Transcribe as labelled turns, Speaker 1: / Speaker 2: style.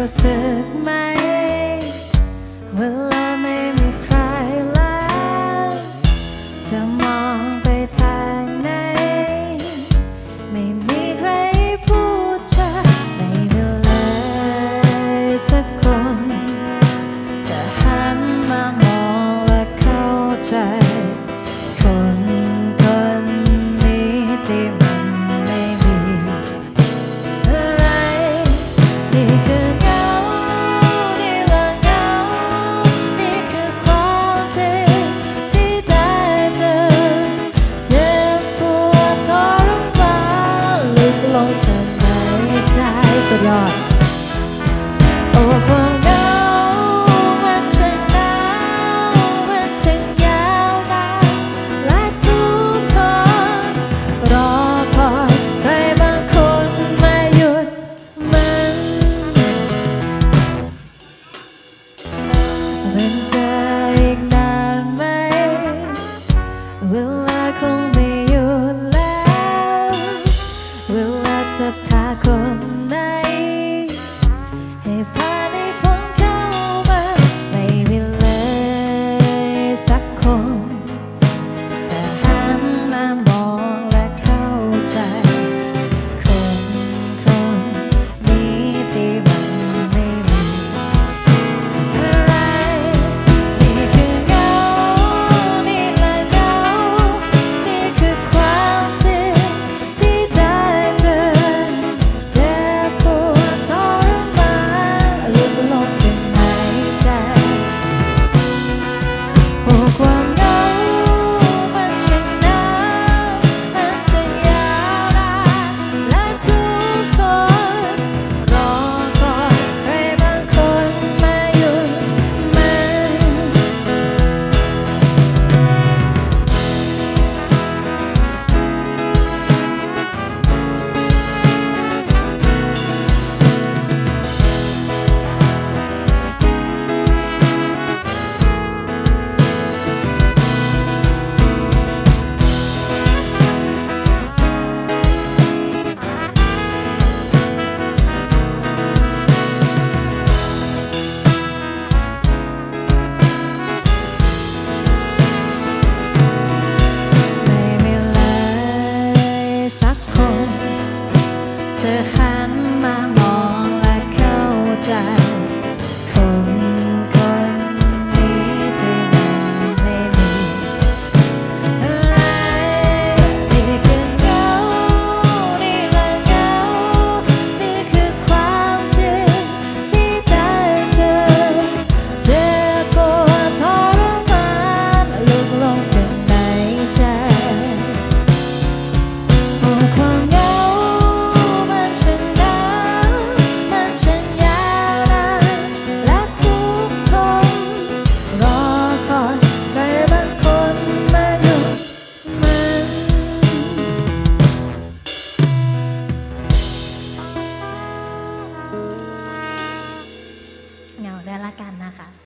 Speaker 1: รู้สึกไหม เวลาไม่มีใครแล้วจะมองไปทางไหน ไม่มีใครพูดจาไม่ไเลยสักคน จะหันมามองและเข้าใจ คนคนนี้ที่มันไม่มีอะไร你跟。oh, to hand